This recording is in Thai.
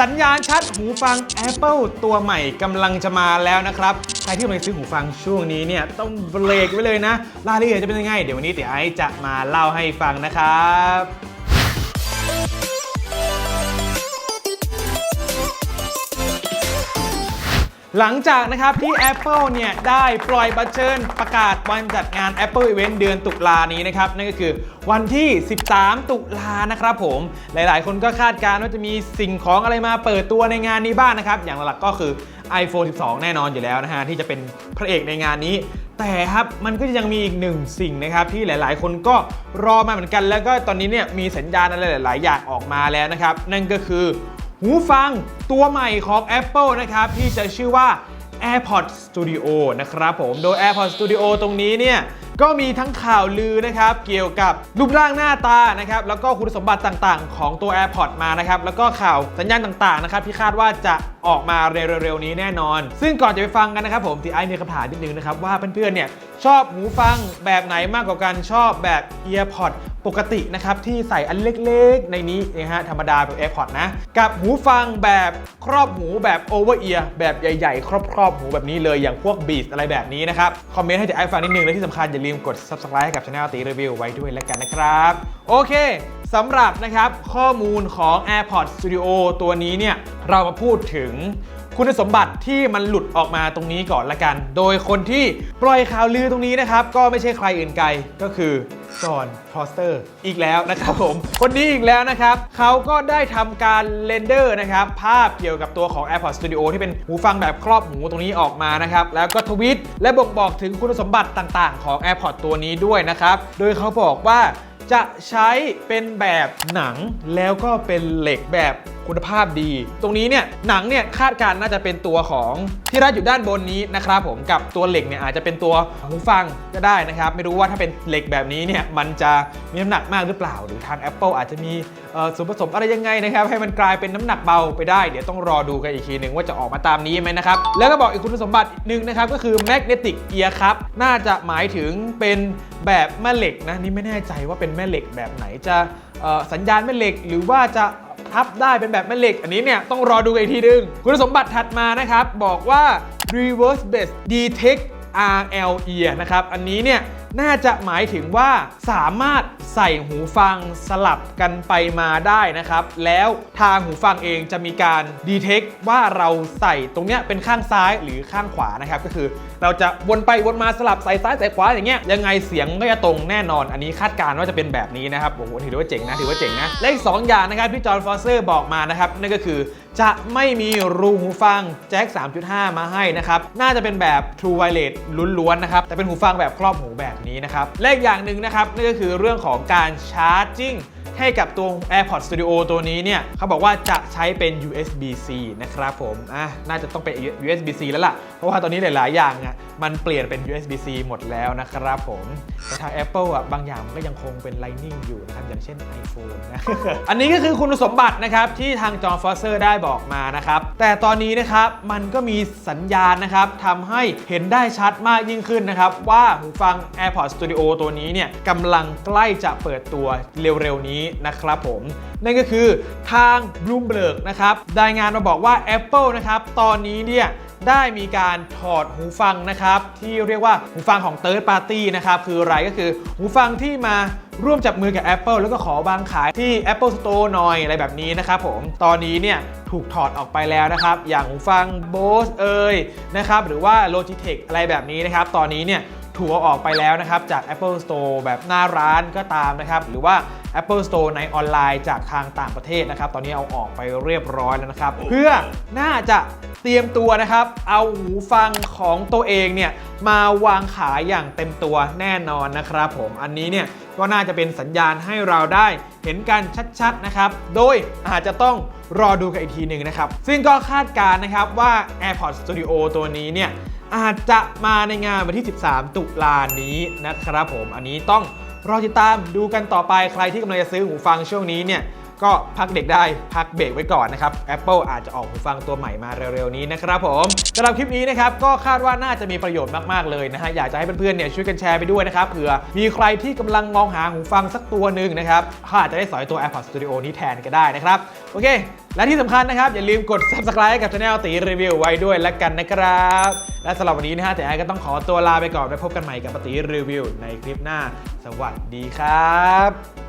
สัญญาณชัดหูฟัง Apple ตัวใหม่กำลังจะมาแล้วนะครับ ใครที่กำลังซื้อหูฟังช่วงนี้เนี่ยต้องเบรกไว้เลยนะ รายละเอียดจะเป็นยังไง เดี๋ยววันนี้เตี๋ยไอซ์จะมาเล่าให้ฟังนะครับ หลังจากนะครับที่ Apple เนี่ยได้ปล่อยบัตรเชิญประกาศวันจัดงาน Apple Event เดือนตุลานี้นะครับ นั่นก็คือวันที่ 13 ตุลานะครับผม หลายๆ คนก็คาดการณ์ว่าจะมีสิ่งของอะไรมาเปิดตัวในงานนี้บ้างนะครับ อย่างหลักก็คือ iPhone 12 แน่นอนอยู่แล้วนะฮะ ที่จะเป็นพระเอกในงานนี้ แต่ครับมันก็ยังมีอีกหนึ่งสิ่งนะครับ ที่หลายๆ คนก็รอมาเหมือนกัน แล้วก็ตอนนี้เนี่ยมีสัญญาณอะไรหลาย ๆ อย่างออกมาแล้วนะครับ นั่นก็คือ หูฟังตัวใหม่ของ Apple นะครับ ที่จะชื่อว่า AirPods Studio นะครับผม โดย AirPods Studio ตรงนี้เนี่ย ก็มีทั้งข่าวลือนะครับ เกี่ยวกับรูปร่างหน้าตานะครับ แล้วก็คุณสมบัติต่างๆ ของตัว AirPods มานะครับ แล้วก็ข่าวสัญญาณต่างๆ นะครับ ที่คาดว่าจะออกมาเร็วๆ นี้แน่นอน ซึ่งก่อนจะไปฟังกันนะครับผมที่ไอมีคำถามนิดนึงนะครับ ว่าเพื่อนๆ เนี่ยชอบหูฟังแบบไหนมากกว่ากันชอบแบบ EarPods ปกตินะครับที่ใส่อันเล็กๆ ในนี้นะฮะธรรมดาแบบ AirPods นะ กับหูฟังแบบครอบหูแบบ Over Ear แบบใหญ่ๆ ครอบๆ หูแบบนี้เลยอย่างพวก Beats อะไรแบบนี้นะครับ คอมเมนต์ให้จะไอฟังนิดนึง และที่สำคัญอย่าลืมกด Subscribe ให้กับช anel ตีรีวิวไว้ด้วยแล้วกันนะครับ โอเคสำหรับนะครับข้อมูลของ AirPods Studio ตัวนี้เนี่ยเรามาพูดถึงคุณสมบัติที่มันหลุดออกมาตรงนี้ก่อนละกัน โดยคนที่ปล่อยข่าวลือตรงนี้นะครับ ก็ไม่ใช่ใครอื่นไกลก็คือ จอห์นพอสเตอร์อีกแล้วนะครับผม คนนี้อีกแล้วนะครับ เขาก็ได้ทำการเรนเดอร์นะครับ ภาพเกี่ยวกับตัวของ AirPods Studio ที่เป็นหูฟังแบบครอบหูตรงนี้ออกมานะครับ แล้วก็ทวิตและบ่งบอกถึงคุณสมบัติต่างๆ ของ AirPods ตัวนี้ด้วยนะครับ โดยเขาบอกว่าจะใช้เป็นแบบหนังแล้วก็เป็นเหล็กแบบ คุณภาพดี ตรงนี้เนี่ยหนังเนี่ยคาดการณ์น่าจะเป็นตัวของที่รัดอยู่ด้านบนนี้นะครับผมกับตัวเหล็กเนี่ยอาจจะเป็นตัวหูฟังก็ได้นะครับ ไม่รู้ว่าถ้าเป็นเหล็กแบบนี้เนี่ยมันจะมีน้ำหนักมากหรือเปล่า หรือทาง Apple อาจจะมีส่วนผสมอะไรยังไงนะครับ ให้มันกลายเป็นน้ำหนักเบาไปได้ เดี๋ยวต้องรอดูกันอีกทีหนึ่งว่าจะออกมาตามนี้ไหมนะครับ แล้วก็บอกอีกคุณสมบัติหนึ่งนะครับ ก็คือ magnetic ear ครับน่าจะหมายถึงเป็นแบบแม่เหล็กนะนี่ไม่แน่ใจว่าเป็นแม่เหล็กแบบไหนจะสัญญาณแม่เหล็กหรือว่าจะ พับได้เป็นแบบแม่เหล็ก อันนี้เนี่ยต้องรอดูอีกทีหนึง คุณสมบัติถัดมานะครับ บอกว่า reverse base detect RLE นะครับ อันนี้เนี่ย น่าจะหมายถึงว่าสามารถใส่หูฟังสลับกันไปมาได้นะครับ แล้วทางหูฟังเองจะมีการ detect ว่าเราใส่ตรงเนี้ยเป็นข้างซ้ายหรือข้างขวานะครับ ก็คือเราจะวนไปวนมาสลับใส่ซ้ายใส่ขวาอย่างเงี้ยยังไงเสียงก็จะตรงแน่นอน อันนี้คาดการณ์ว่าจะเป็นแบบนี้นะครับโอ้โหถือว่าเจ๋งนะถือว่าเจ๋งนะและอีกสองอย่างนะครับที่จอห์นฟอสเซอร์บอกมานะครับนั่นก็คือ จะไม่มีรูหูฟังแจ็ค 3.5 มาให้นะครับ น่าจะเป็นแบบ True Wireless ล้วนๆนะครับ แต่เป็นหูฟังแบบครอบหูแบบนี้นะครับ และอีกอย่างหนึ่งนะครับ นั่นก็คือเรื่องของการชาร์จิ่งให้กับตัว AirPods Studio ตัวนี้เนี่ยเขาบอกว่าจะใช้เป็น USB-C นะครับผมอะน่าจะต้องเป็น USB-C แล้วล่ะ เพราะว่าตอนนี้หลาย ๆ อย่างอะมันเปลี่ยนเป็น USB-C หมดแล้วนะครับผมแต่ทาง Apple อะบางอย่างมันก็ยังคงเป็น Lightning อยู่นะครับ อย่างเช่น iPhone นะ อันนี้ก็คือคุณสมบัตินะครับ ที่ทางจอห์นฟอสเซอร์ได้บอกมานะครับ แต่ตอนนี้นะครับมันก็มีสัญญาณนะครับทำให้เห็นได้ชัดมากยิ่งขึ้นนะครับ ว่าหูฟัง AirPods Studio ตัวนี้เนี่ยกำลังใกล้จะเปิดตัวเร็วๆนี้นะครับผมนั่นก็คือทาง Bloomberg นะครับรายงานมาบอกว่า Apple นะครับตอนนี้เนี่ย ได้มีการถอดหูฟังนะครับ ที่เรียกว่าหูฟังของ Third Party นะครับ คืออะไรก็คือหูฟังที่มาร่วมจับมือกับ Apple แล้วก็ขอบางขายที่ Apple Store หน่อยอะไรแบบนี้นะครับผม ตอนนี้เนี่ยถูกถอดออกไปแล้วนะครับ อย่างหูฟัง Bose เอ่ยนะครับ หรือว่า Logitech อะไรแบบนี้นะครับ ตอนนี้เนี่ย ถูกเอาออกไปแล้วนะครับ จาก Apple Store แบบหน้าร้านก็ตามนะครับ หรือว่า Apple Store ในออนไลน์จากทางต่างประเทศนะครับ ตอนนี้เอาออกไปเรียบร้อยแล้วนะครับ เพื่อน่าจะเตรียมตัวนะครับ เอาหูฟังของตัวเองเนี่ยมาวางขายอย่างเต็มตัวแน่นอนนะครับผม อันนี้เนี่ยก็น่าจะเป็นสัญญาณให้เราได้เห็นกันชัดๆนะครับ โดยอาจจะต้องรอดูกันอีกทีหนึ่งนะครับ ซึ่งก็คาดการณ์นะครับว่า AirPods Studio ตัวนี้เนี่ย อาจจะมาในงานวันที่ 13 ตุลานี้นะครับผมอันนี้ต้องรอติดตามดูกันต่อไปใครที่กำลังจะซื้อหูฟังช่วงนี้เนี่ยก็พักเด็กได้พักเบรกไว้ก่อนนะครับ Apple อาจจะออกหูฟังตัวใหม่มาเร็วๆนี้นะครับผมสำหรับคลิปนี้นะครับก็คาดว่าน่าจะมีประโยชน์มากๆเลยนะฮะอยากจะให้เพื่อนๆเนี่ยช่วยกันแชร์ไปด้วยนะครับเผื่อมีใครที่กำลังมองหาหูฟังสักตัวหนึ่งนะครับเขาอาจจะได้สอยตัว AirPods Studio นี้แทนก็ได้นะครับ โอเค และที่สำคัญนะครับ อย่าลืมกด subscribe กับ channel ตีรีวิวไว้ด้วยแล้วกันนะครับ และสำหรับวันนี้นะฮะแต่ไอก็ต้องขอตัวลาไปก่อนไว้พบกันใหม่กับปฏิรีวิวในคลิปหน้า สวัสดีครับ